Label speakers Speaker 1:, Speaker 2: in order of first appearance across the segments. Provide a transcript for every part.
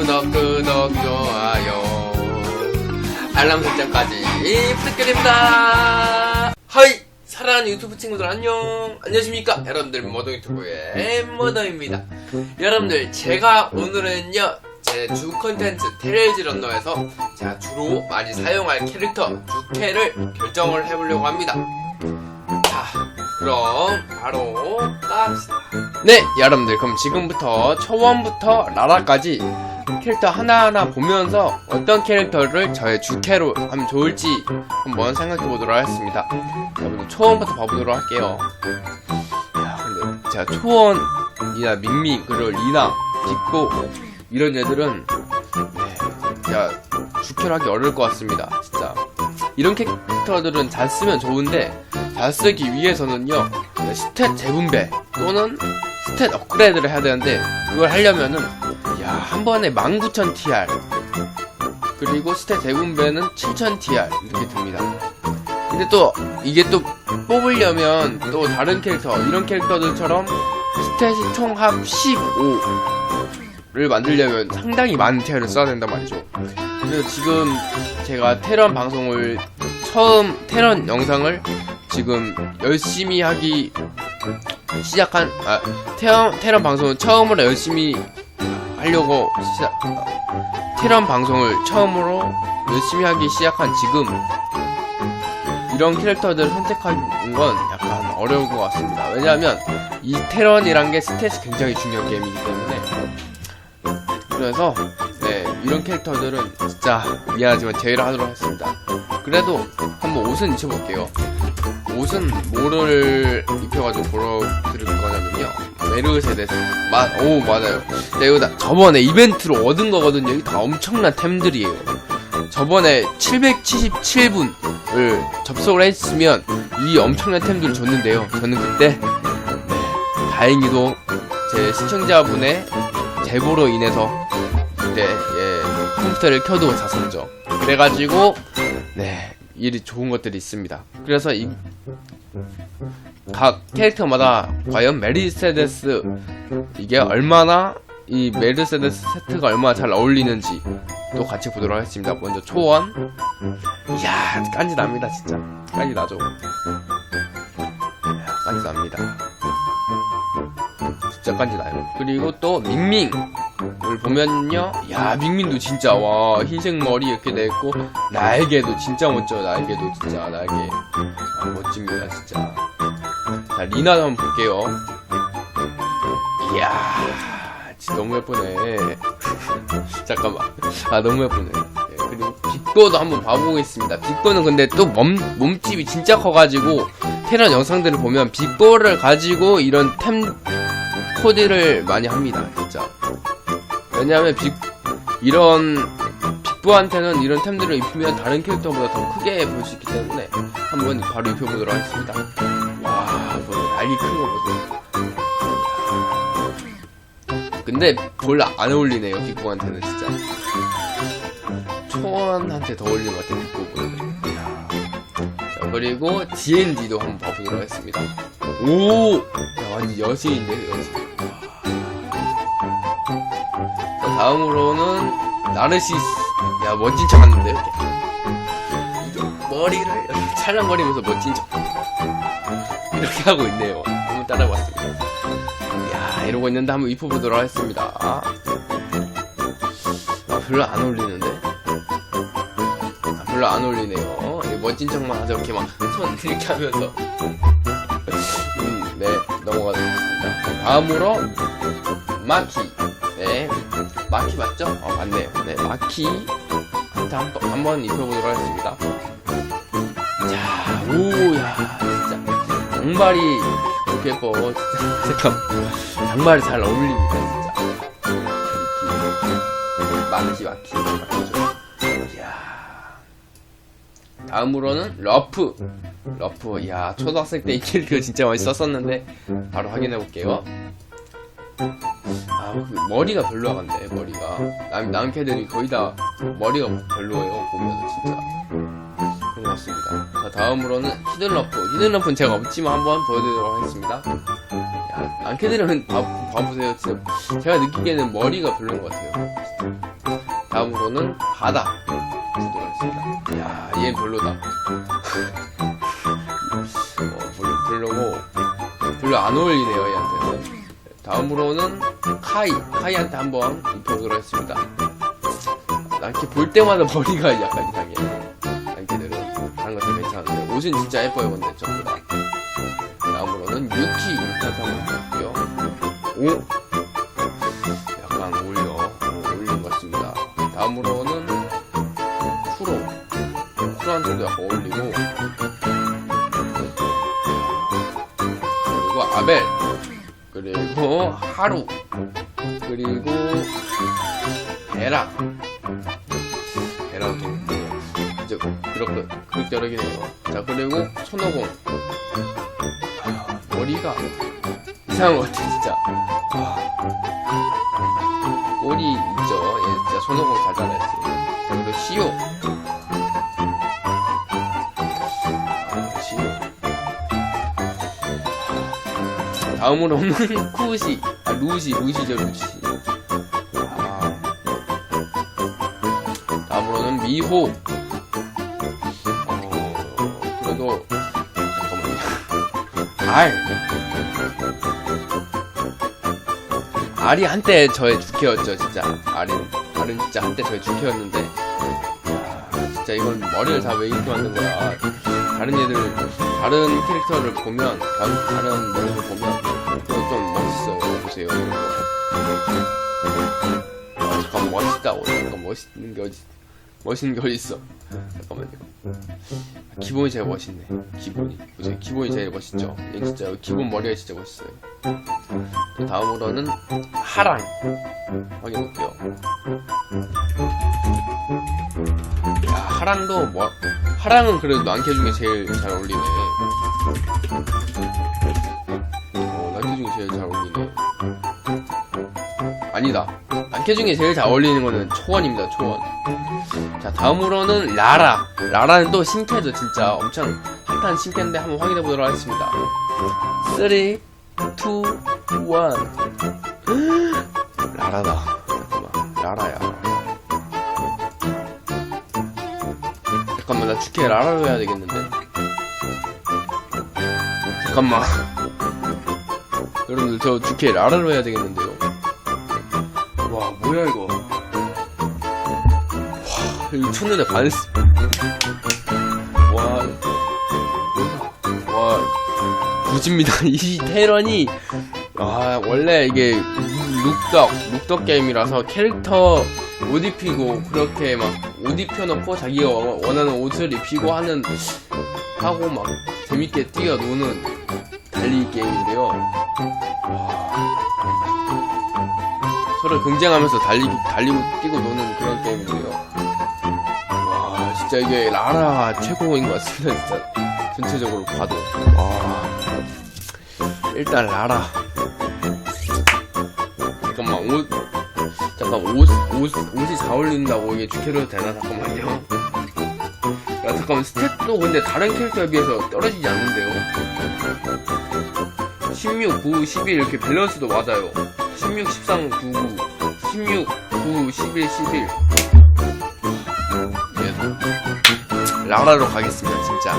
Speaker 1: 구독 구독 좋아요. 알람 설정까지 부탁드립니다. 하이! 사랑하는 유튜브 친구들 안녕. 안녕하십니까? 여러분들 모더 유튜브의 모더입니다. 여러분들 제가 오늘은요 제주 컨텐츠 테레즈 런너에서 제가 주로 많이 사용할 캐릭터 주캐를 결정을 해보려고 합니다. 자 그럼 바로 갑시다. 네 여러분들 그럼 지금부터 초원부터 라라까지 캐릭터 하나하나 보면서 어떤 캐릭터를 저의 주캐로 하면 좋을지 한번 생각해 보도록 하겠습니다. 여러분들 초원부터 봐보도록 할게요. 야 근데 제가 초원이나 밍밍 그리고 리나 빅고 이런 애들은 네, 제가 주캐로 하기 어려울 것 같습니다 진짜. 이런 캐릭터들은 잘 쓰면 좋은데 잘 쓰기 위해서는요 스탯 재분배 또는 스탯 업그레이드를 해야 되는데 그걸 하려면은 야 한 번에 19,000 TR 그리고 스탯 재분배는 7,000 TR 이렇게 듭니다. 근데 또 이게 또 뽑으려면 또 다른 캐릭터 이런 캐릭터들처럼 스탯이 총합 15를 만들려면 상당히 많은 TR을 써야 된단 말이죠. 그래서 지금 제가 테런 방송을 처음 테런 영상을 지금 열심히 하기 시작한 아 테런 테런 방송을 처음으로 열심히 하려고 시작 아, 테런 방송을 처음으로 열심히 하기 시작한 지금 이런 캐릭터들을 선택하는 건 약간 어려운 것 같습니다. 왜냐하면 이 테런이란 게 스탯이 굉장히 중요한 게임이기 때문에 그래서 네 이런 캐릭터들은 진짜 미안하지만 제외를 하도록 하겠습니다. 그래도 한번 옷은 입혀볼게요. 옷은 뭐를 입혀가지고 보여드릴 거냐면요. 메르세데스. 마, 오, 맞아요. 네, 이거 다 저번에 이벤트로 얻은 거거든요. 이게 다 엄청난 템들이에요. 저번에 777분을 접속을 했으면 이 엄청난 템들을 줬는데요. 저는 그때, 네, 다행히도 제 시청자분의 제보로 인해서 그때, 예, 컴퓨터를 켜두고 잤었죠. 그래가지고, 네, 일이 좋은 것들이 있습니다. 그래서 이, 각 캐릭터마다 과연 메르세데스 이게 얼마나 이 메르세데스 세트가 얼마나 잘 어울리는지 또 같이 보도록 하겠습니다. 먼저 초원. 이야 깐지 납니다 진짜. 깐지 나죠? 깐지 납니다. 진짜 깐지 나요. 그리고 또 밍밍 을 보면요. 야 밍밍도 진짜 와 흰색 머리 이렇게 돼 있고 날개도 진짜 멋져 날개도 진짜 날개. 아, 멋집니다 진짜 자 리나 한번 볼게요. 이야 진짜 너무 예쁘네. 잠깐만. 아 너무 예쁘네. 예, 그리고 빅고도 한번 봐보겠습니다. 빅고는 근데 또 몸, 몸집이 진짜 커가지고 테란 영상들을 보면 빅고를 가지고 이런 템 코디를 많이 합니다 진짜. 왜냐하면 빅 이런 빅부한테는 이런 템들을 입히면 다른 캐릭터보다 더 크게 볼 수 있기 때문에 한번 바로 입혀보도록 하겠습니다 알기 큰거 보세요 근데 별로 안 어울리네요 빅부한테는 진짜. 초원한테 더 어울리는 것 같아요 빅부보다는 자, 그리고 D&D도 한번 봐보도록 하겠습니다. 오! 야, 완전 여신인데요 여신. 자, 다음으로는 나르시스. 야 멋진 척 하는데 이렇게. 머리를 이렇게 찰랑거리면서 멋진 척 이렇게 하고 있네요. 한번 따라해봤습니다. 야 이러고 있는데 한번 입혀보도록 하겠습니다. 아 별로 안 어울리는데? 아, 별로 안 어울리네요. 이 멋진 척만 하죠 이렇게 막 손 이렇게 하면서. 음, 네 넘어가겠습니다. 다음으로 마키. 네 마키 맞죠? 어 맞네요. 네 마키. 한번 한번 입혀보도록 하겠습니다. 자 오야 양말이 이렇게 예뻐 진짜 잠깐 양말이 잘 어울립니다 진짜. 마키 마키 마키죠? 이야. 다음으로는 러프. 러프. 이야 초등학생 때 이 캐릭터 진짜 많이 썼었는데 바로 확인해 볼게요. 아, 그 머리가 별로 같네, 머리가. 남, 남 캐들이 거의 다 머리가 별로예요, 보면은 진짜. 같습니다. 자, 다음으로는 히든러프. 히든러프는 제가 없지만 한번 보여드리도록 하겠습니다. 야, 남 캐들은 봐, 봐보세요. 진짜. 제가 느끼기에는 머리가 별로인 것 같아요. 다음으로는 바다 보도록 하겠습니다. 야, 얘 별로다. 어, 별로, 별로고, 별로 안 어울리네요, 얘한테는. 다음으로는 카이. 카이한테 한번 입혀보도록 하겠습니다. 난 이렇게 볼 때마다 머리가 약간 이상해. 옷은 진짜 예뻐요, 근데 전부 다. 다음으로는 유키. 볼게요. 오! 약간 어울려. 어, 어울리는 것 같습니다. 다음으로는 쿠로. 쿠로한테도 약간 어울리고. 그리고 아벨. 그리고 하루. 그리고 베라. 이제 그렇게 그럭저럭이네요. 자 그리고 손오공. 아, 머리가 이상한 것 같아 진짜. 아, 꼬리 있죠. 얘 진짜 손오공 잘 잘랐어요. 자 그리고 시오. 아, 시오. 다음으로는 쿠시. 아 루시 루시죠 루시. 아. 다음으로는 미호. 알. 알이 한때 저의 주캐였죠, 진짜. 알은 알은 진짜 한때 저의 주캐였는데. 야, 진짜 이건 머리를 다 왜 이렇게 만든 거야. 다른 애들, 다른 캐릭터를 보면, 다른, 다른 머리를 보면, 좀 멋있어요. 보세요. 아, 잠깐 멋있다고. 잠깐 멋있는 게 어디, 멋있는 게 어디 있어. 잠깐만요. 기본이 제일 멋있네. 기본이. 보세요. 기본이 제일 멋있죠. 얘 진짜 기본 머리가 진짜 멋있어요. 그 다음으로는 하랑 확인해볼게요. 야 하랑도 뭐 하랑은 그래도 난캐 중에 제일 잘 어울리네. 어 난캐 중에 제일 잘 어울리네. 아니다. 난캐 중에 제일 잘 어울리는 거는 초원입니다. 초원. 자 다음으로는 라라. 라라는 또 신캐죠 진짜. 엄청 핫한 신캐인데 한번 확인해 보도록 하겠습니다. 3, 2, 1 라라다. 잠깐만. 라라야. 잠깐만 나 주캐 라라로 해야 되겠는데. 잠깐만. 여러분들 저 주캐 라라로 해야 되겠는데요 이거 첫눈에 반했어 와 와, 부집니다. 이 테런이, 아, 원래 이게 룩덕, 룩덕 게임이라서 캐릭터 옷 입히고, 그렇게 막 옷 입혀놓고 자기가 원- 원하는 옷을 입히고 하는, 하고 막 재밌게 뛰어노는 달리기 게임인데요. 와. 서로 경쟁하면서 달리기, 달리고 뛰고 노는 진짜 이게 라라 최고인 것 같습니다, 진짜. 전체적으로 봐도. 와 일단 라라. 잠깐만 옷 잠깐 옷, 옷 옷이 잘 어울린다고 이게 주캐로 되나? 잠깐만요. 야 잠깐만 스탯도 근데 다른 캐릭터에 비해서 떨어지지 않는데요? 16, 9, 11 이렇게 밸런스도 맞아요. 16, 13, 9, 9 16, 9, 11, 11 예. 라라로 가겠습니다 진짜.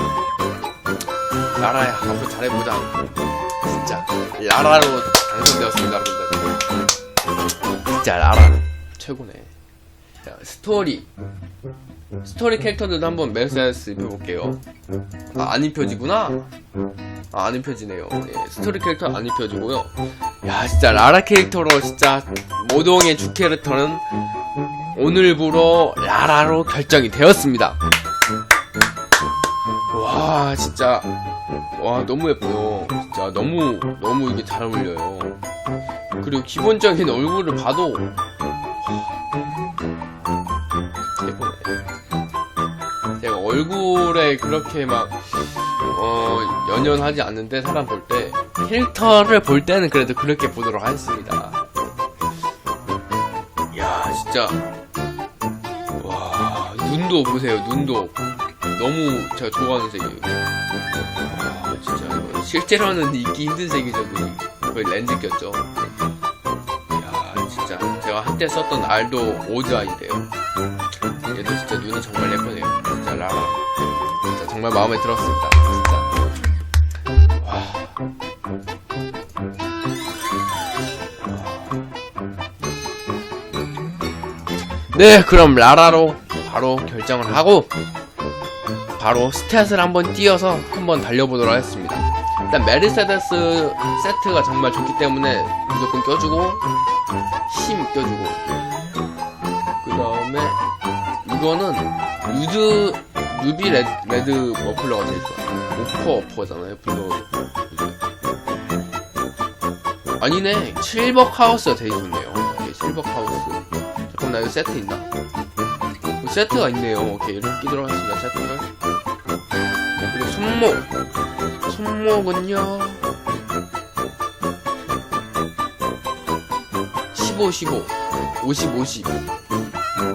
Speaker 1: 라라야 앞으로 잘해보자. 진짜. 라라로 당선되었습니다 여러분들. 진짜 라라 최고네. 자, 스토리. 스토리 캐릭터들도 한번 메시지 입혀볼게요. 아, 안 입혀지구나? 아, 안 입혀지네요. 예, 스토리 캐릭터 안 입혀지고요. 야 진짜 라라 캐릭터로 진짜 모동의 주 캐릭터는 오늘부로 라라로 결정이 되었습니다 와 진짜. 와 너무 예뻐요. 진짜 너무 너무 이게 잘 어울려요. 그리고 기본적인 얼굴을 봐도 와, 예쁘네. 제가 얼굴에 그렇게 막 어, 연연하지 않는데 사람 볼때 캐릭터를 볼 때는 그래도 그렇게 보도록 하겠습니다. 야 진짜. 와 눈도 보세요 눈도 너무 제가 좋아하는 색이에요. 와, 진짜 실제로는 입기 힘든 색이죠. 그 거의 렌즈 꼈죠. 이야, 진짜 제가 한때 썼던 알도 오즈아인데요. 얘도 진짜 눈이 정말 예쁘네요. 진짜 라라. 진짜 정말 마음에 들었습니다. 진짜. 와. 네, 그럼 라라로 바로 결정을 하고 바로 스탯을 한번 띄어서 한번 달려보도록 하겠습니다. 일단 메르세데스 세트가 정말 좋기 때문에 무조건 껴주고 힘 껴주고 그 다음에 이거는 루즈 루비 레드, 레드 머플러가 제일 좋아요. 오퍼 어퍼잖아요. 블루 아니네 실버 카우스가 제일 좋네요. 오케이, 실버 카우스. 잠깐만 나 이거 세트 있나? 어, 세트가 있네요. 오케이 이렇게 끼도록 하겠습니다. 세트를 손목. 손목은요? 15 15 50 50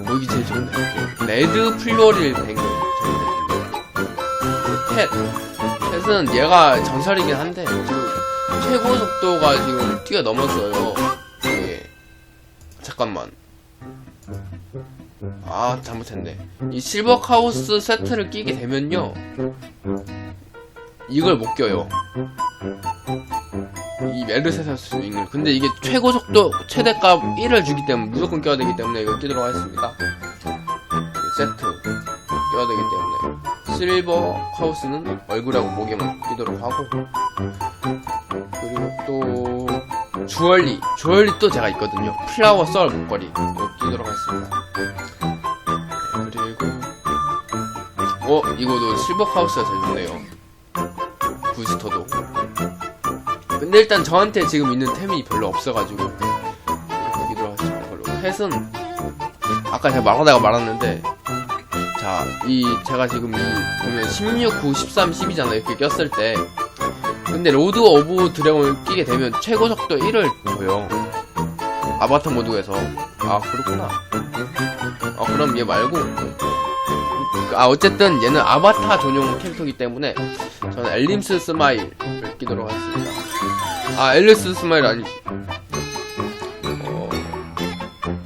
Speaker 1: 여기 제일 좋네 오케이. 레드 플로릴 뱅글 펫. 펫은 얘가 전설이긴 한데 지금 최고 속도가 지금 뛰어 넘었어요. 예. 잠깐만. 아 잘못했네. 이 실버 카우스 세트를 끼게 되면요 이걸 못 껴요. 이 메르세사스 윙을 근데 이게 최고 속도 최대값 1을 주기 때문에 무조건 껴야 되기 때문에 이걸 끼도록 하겠습니다. 세트 껴야 되기 때문에. 실버 카우스는 얼굴하고 목에만 끼도록 하고. 그리고 또 주얼리. 주얼리 또 제가 있거든요. 플라워 썰 목걸이. 끼도록 하겠습니다. 네, 그리고 어 이거도 실버 카우스가 제일 좋네요 근데 일단 저한테 지금 있는 템이 별로 없어가지고 끼도록 하겠습니다 별로 펫은 아까 제가 말하다가 말았는데 자 이 제가 지금 이 보면 16, 9, 13, 10이잖아요. 이렇게 꼈을 때. 근데 로드 오브 드래곤을 끼게 되면 최고 속도 1을 줘요 아바타 모드에서. 아 그렇구나. 아 그럼 얘 말고. 아 어쨌든 얘는 아바타 전용 캐릭터이기 때문에 저는 엘림스 스마일을 끼도록 하겠습니다 아 앨리스 스마일 아니지. 어,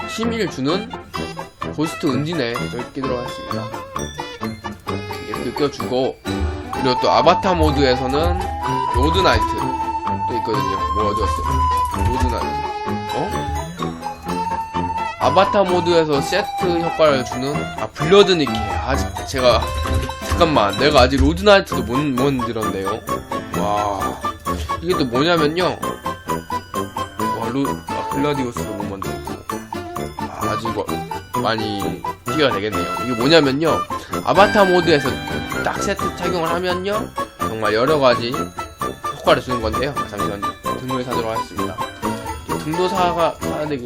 Speaker 1: 힘을 주는 고스트 은진에를 끼도록 하겠습니다. 이렇게 껴주고 그리고 또 아바타 모드에서는 로드 나이트 또 있거든요. 뭐 어디였어? 로드 나이트. 어? 아바타 모드에서 세트 효과를 주는 아 블러드 니케 아직 제가 잠깐만. 내가 아직 로드 나이트도 못, 못 만들었네요. 와 이게 또 뭐냐면요. 와 로, 아 글라디오스도 못 만들었고. 아, 아직 와- 많이 뛰어야 되겠네요. 이게 뭐냐면요. 아바타 모드에서 딱 세트 착용을 하면요. 정말 여러가지 효과를 주는 건데요. 잠시만요 등을 사도록 하겠습니다. 이 등도 사가 사야 되기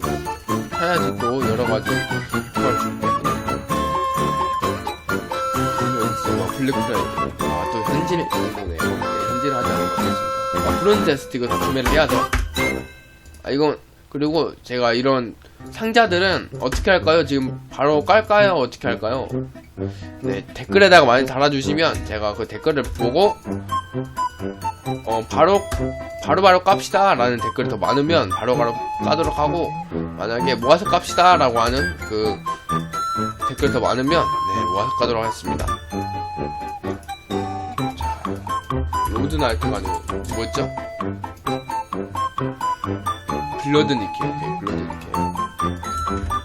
Speaker 1: 사야지 또 여러가지 효과를 주는데 여기 있어 와 블랙 프라이드. 아또 현질 이거네요 네, 현질을 하지 않은 것 같습니다 아 브론즈 스틱을 다 구매를 해야죠 아 이건 그리고 제가 이런 상자들은 어떻게 할까요? 지금 바로 깔까요? 어떻게 할까요? 네, 댓글에다가 많이 달아주시면 제가 그 댓글을 보고 어 바로 바로 바로 깝시다 라는 댓글이 더 많으면 바로 바로 까도록 하고 만약에 모아서 깝시다 라고 하는 그 댓글 더 많으면 네 모아서 까도록 하겠습니다 로드 나이트가 아니고 뭐였죠? 블러드 니케 오케이 블러드 니케.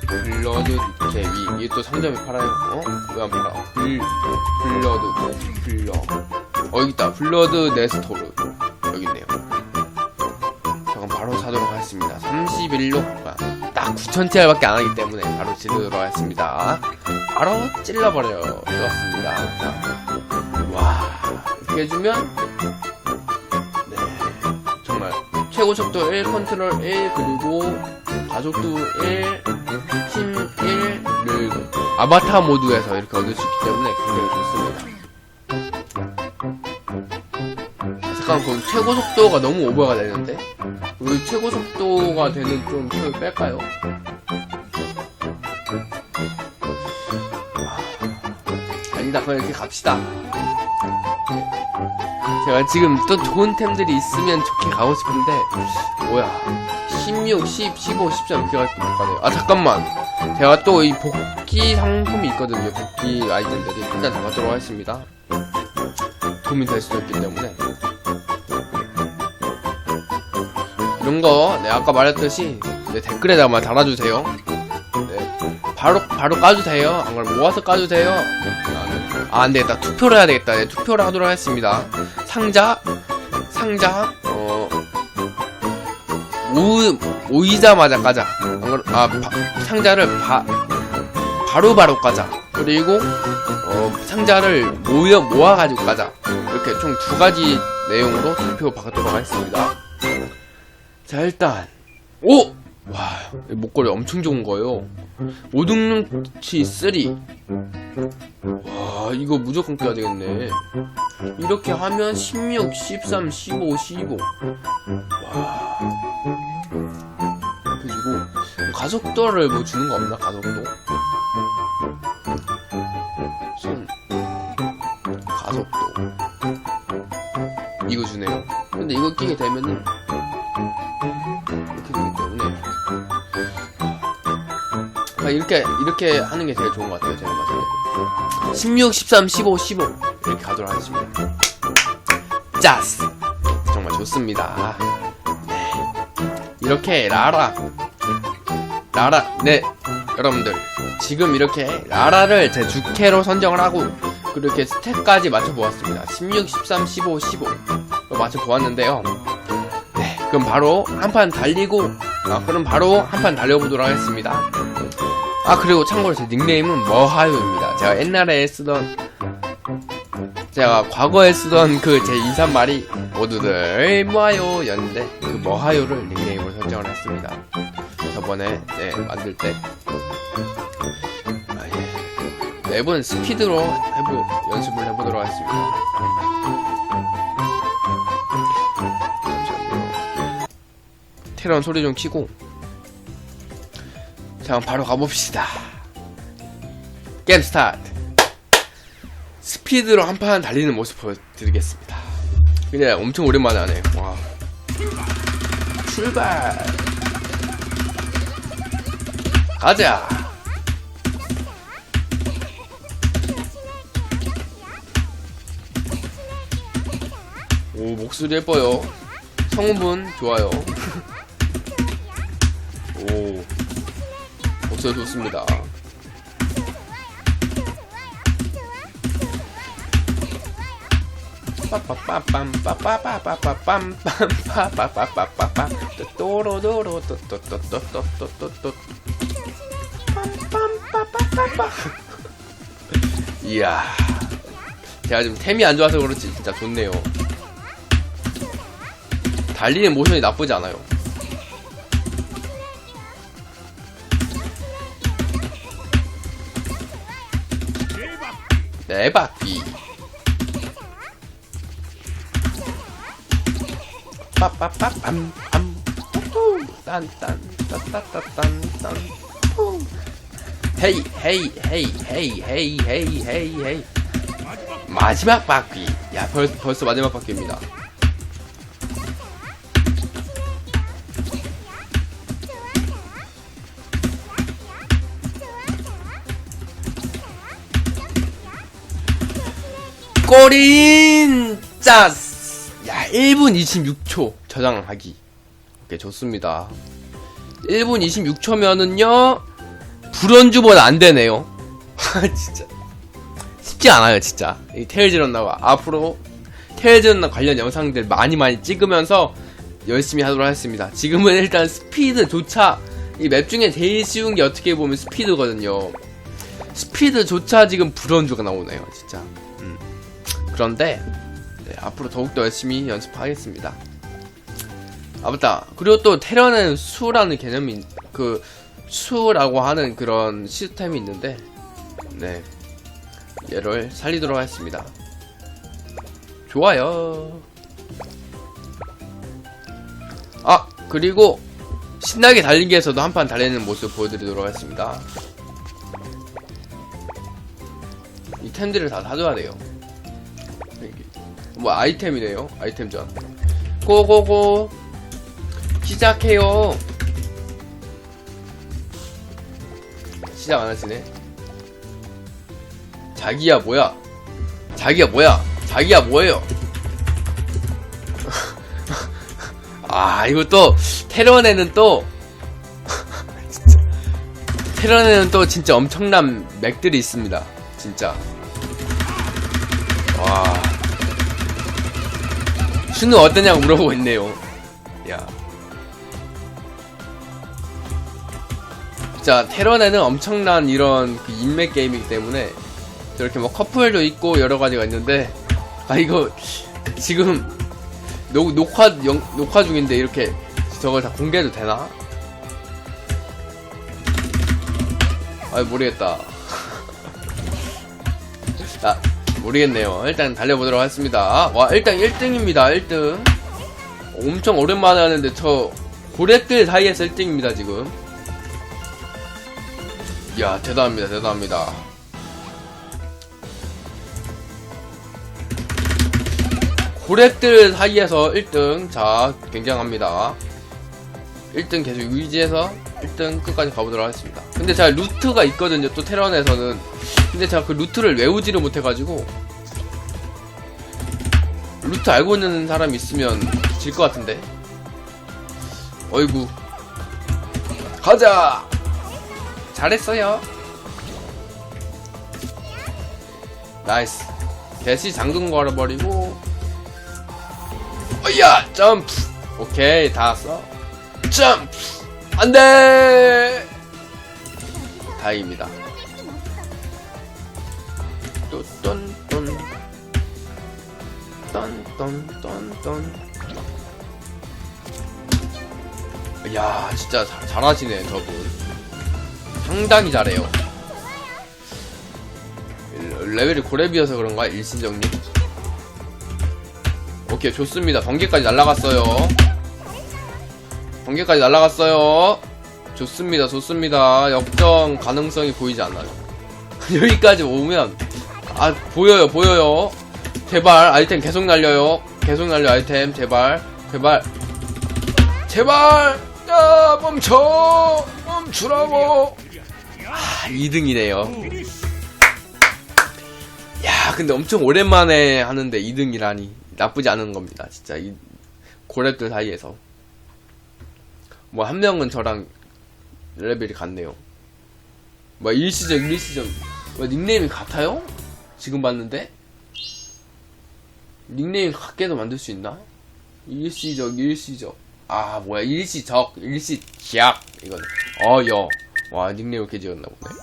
Speaker 1: 블러드 니케. 위 이게 또 상점에 팔아요. 어? 왜 안 팔아? 블 블러드 블러. 어 여기 있다. 블러드 네스토르. 여기 있네요. 잠깐 바로 사도록 하겠습니다. 31로 딱 9,000TR밖에 안 하기 때문에 바로 지르도록 하겠습니다. 바로 찔러버려요. 좋았습니다. 와 이렇게 해주면 최고 속도 1, 컨트롤 1, 그리고 가속도 1, 힘 1를 아바타 모드에서 이렇게 얻을 수 있기 때문에 굉장히 좋습니다. 아, 잠깐 그럼 최고 속도가 너무 오버가 되는데? 우리 최고 속도가 되는 좀 표를 뺄까요? 아, 아니다 그냥 이렇게 갑시다. 제가 지금 또 좋은 템들이 있으면 좋게 가고 싶은데 뭐야 16, 10, 15, 13 이렇게 갈- 가네요. 아 잠깐만. 제가 또 이 복귀 상품이 있거든요. 복귀 아이템들이 일단 잡아도록 하겠습니다. 도움이 될 수도 있기 때문에 이런 거, 네 아까 말했듯이 네, 댓글에다가 달아주세요. 네, 바로 바로 까주세요. 안 그러면 모아서 까주세요. 아, 안 되겠다. 투표를 해야 되겠다. 네, 투표를 하도록 하겠습니다. 상자, 상자, 어, 오, 오이자마자 까자. 아, 바- 상자를 바, 바로 바로 까자. 그리고, 어, 상자를 모여, 모아가지고 까자. 이렇게 총 두 가지 내용으로 투표 받도록 하겠습니다. 자, 일단, 오! 와, 이 목걸이 엄청 좋은 거예요. 오등능치 3. 와, 이거 무조건 껴야 되겠네. 이렇게 하면 16, 13, 15, 15. 와. 그리고 가속도를 뭐 주는 거 없나? 가속도? 손 가속도 이거 주네요. 근데 이거 끼게 되면은 아, 이렇게 이렇게 하는 게 제일 좋은 것 같아요. 제가 봤을 때. 16, 13, 15, 15 이렇게 가도록 하겠습니다. 짜스. 정말 좋습니다. 네. 이렇게 라라. 라라. 네. 여러분들 지금 이렇게 라라를 제 주캐로 선정을 하고 그렇게 스탯까지 맞춰보았습니다. 16, 13, 15, 15 맞춰보았는데요. 네. 그럼 바로 한 판 달리고 아 그럼 바로 한 판 달려보도록 하겠습니다 아 그리고 참고로 제 닉네임은 머하요입니다 제가 옛날에 쓰던 제가 과거에 쓰던 그 제 인사말이 모두들 뭐하요 였는데 그 뭐하요를 닉네임으로 설정을 했습니다. 저번에 네, 만들 때 아, 예. 맵은 스피드로 해보, 연습을 해보도록 하겠습니다. 테런 소리 좀 키고 자 그럼 바로 가봅시다. 게임 스타트. 스피드로 한 판 달리는 모습 보여드리겠습니다. 근데 엄청 오랜만에 하네. 와. 출발. 가자. 오 목소리 예뻐요. 성우분 좋아요. 좋죠 좋습니다. 이야 제가 지금 템이 안 좋아서 그렇지. 진짜 좋네요. 달리는 모션이 나쁘지 않아요. 네 바퀴 빠빠빠빰빰 딴딴 따따따딴딴 헤이 헤이 헤이 헤이 헤이 헤이 헤이 헤이. 마지막 바퀴. 야 벌, 벌써 마지막 바퀴입니다 꼬린 짜스. 야 1분 26초 저장하기. 오케이 좋습니다. 1분 26초면은요 불연주보다 안 되네요. 진짜. 쉽지 않아요 진짜. 이 테일즈런나와 앞으로 테일즈런나 관련 영상들 많이 많이 찍으면서 열심히 하도록 하겠습니다. 지금은 일단 스피드조차 이 맵 중에 제일 쉬운 게 어떻게 보면 스피드거든요. 스피드조차 지금 불연주가 나오네요 진짜. 음. 그런데 네, 앞으로 더욱더 열심히 연습하겠습니다. 아 맞다. 그리고 또 테러는 수라는 개념이 그 수라고 하는 그런 시스템이 있는데 네. 얘를 살리도록 하겠습니다. 좋아요. 아 그리고 신나게 달리기에서도 한 판 달리는 모습 보여드리도록 하겠습니다. 이 템들을 다 사줘야 돼요 뭐 아이템이네요. 아이템전 고고고. 시작해요. 시작 안하시네. 자기야 뭐야? 자기야 뭐야? 자기야 뭐예요? 아 이거 또 테러네는 또 테러네는 또 진짜 엄청난 맥들이 있습니다. 진짜. 와. 슈는 어떠냐고 물어보고 있네요. 야. 자, 테런에는 엄청난 이런 그 인맥 게임이기 때문에 저렇게 뭐 커플도 있고 여러 가지가 있는데 아 이거 지금 녹, 녹화 영, 녹화 중인데 이렇게 저걸 다 공개해도 되나? 아 모르겠다. 아 모르겠네요. 일단 달려보도록 하겠습니다. 와 일단 1등입니다. 1등. 엄청 오랜만에 하는데 저 고래들 사이에서 1등입니다 지금. 이야 대단합니다 대단합니다. 고래들 사이에서 1등 자 굉장합니다 1등 계속 유지해서 1등 끝까지 가보도록 하겠습니다. 근데 제가 루트가 있거든요 또 테런에서는. 근데 제가 그 루트를 외우지를 못해가지고 루트 알고 있는 사람이 있으면 질 것 같은데. 어이구. 가자! 잘했어요. 나이스. 대시 잠금 걸어버리고. 어이야 점프! 오케이 다 왔어. 점프 안돼. 다행입니다. 또똔똔 똔똔똔똔. 이야 진짜 잘, 잘하시네 저분. 상당히 잘해요. 레벨이 고렙이어서 그런가 일신정님? 오케이 좋습니다. 번개까지 날라갔어요 번개까지 날라갔어요. 좋습니다 좋습니다. 역전 가능성이 보이지 않아요. 여기까지 오면 아 보여요 보여요. 제발 아이템 계속 날려요. 계속 날려 아이템. 제발 제발. 제발! 야 멈춰! 멈추라고! 아 2등이네요. 야 근데 엄청 오랜만에 하는데 2등이라니. 나쁘지 않은 겁니다. 진짜. 이 고래들 사이에서 뭐 한 명은 저랑 레벨이 같네요. 뭐 일시적 일시적. 뭐 닉네임이 같아요? 지금 봤는데? 닉네임 같게도 만들 수 있나? 일시적 일시적. 아 뭐야. 일시적 일시기약. 이거네 어여. 와 닉네임 이렇게 지었나 보네.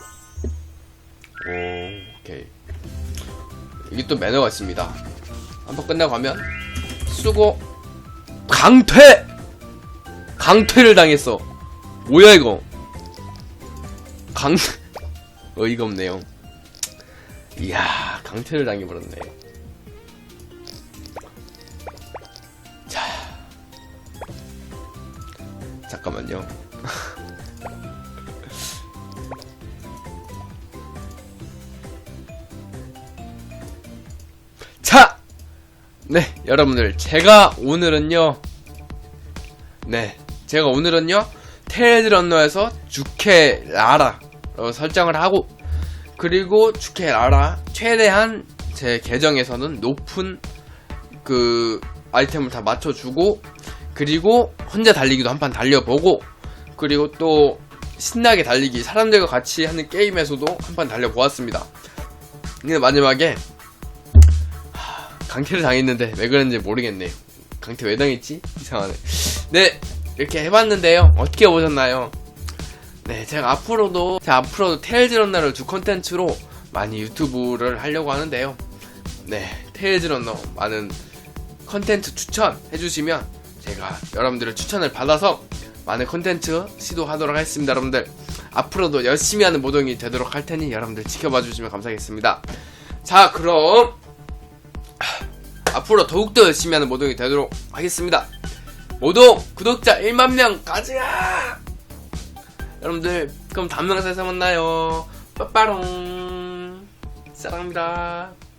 Speaker 1: 오 오케이. 여기 또 매너가 있습니다. 한번 끝나고 가면 쓰고 강퇴! 강퇴를 당했어. 뭐야 이거? 강 어이가 없네요. 이야 강퇴를 당해버렸네. 자. 잠깐만요. 자! 네, 여러분들, 제가 오늘은요, 네, 제가 오늘은요, 테일즈 런너에서 주케 라라 어, 설정을 하고, 그리고 주케 라라 최대한 제 계정에서는 높은 그 아이템을 다 맞춰주고, 그리고 혼자 달리기도 한 판 달려보고, 그리고 또 신나게 달리기, 사람들과 같이 하는 게임에서도 한 판 달려보았습니다. 근데 마지막에 강퇴를 당했는데 왜 그랬는지 모르겠네요. 강퇴 왜 당했지? 이상하네. 네, 이렇게 해봤는데요. 어떻게 보셨나요? 네, 제가 앞으로도 제가 앞으로도 테일즈 런너를 두 컨텐츠로 많이 유튜브를 하려고 하는데요. 네, 테일즈 런너 많은 컨텐츠 추천 해주시면 제가 여러분들의 추천을 받아서 많은 컨텐츠 시도하도록 하겠습니다, 여러분들. 앞으로도 열심히 하는 모동이 되도록 할 테니 여러분들 지켜봐 주시면 감사하겠습니다. 자, 그럼 앞으로 더욱더 열심히 하는 모동이 되도록 하겠습니다. 모동 구독자 1만 명 가자! 여러분들 그럼 다음 영상에서 만나요. 빠빠롱 사랑합니다.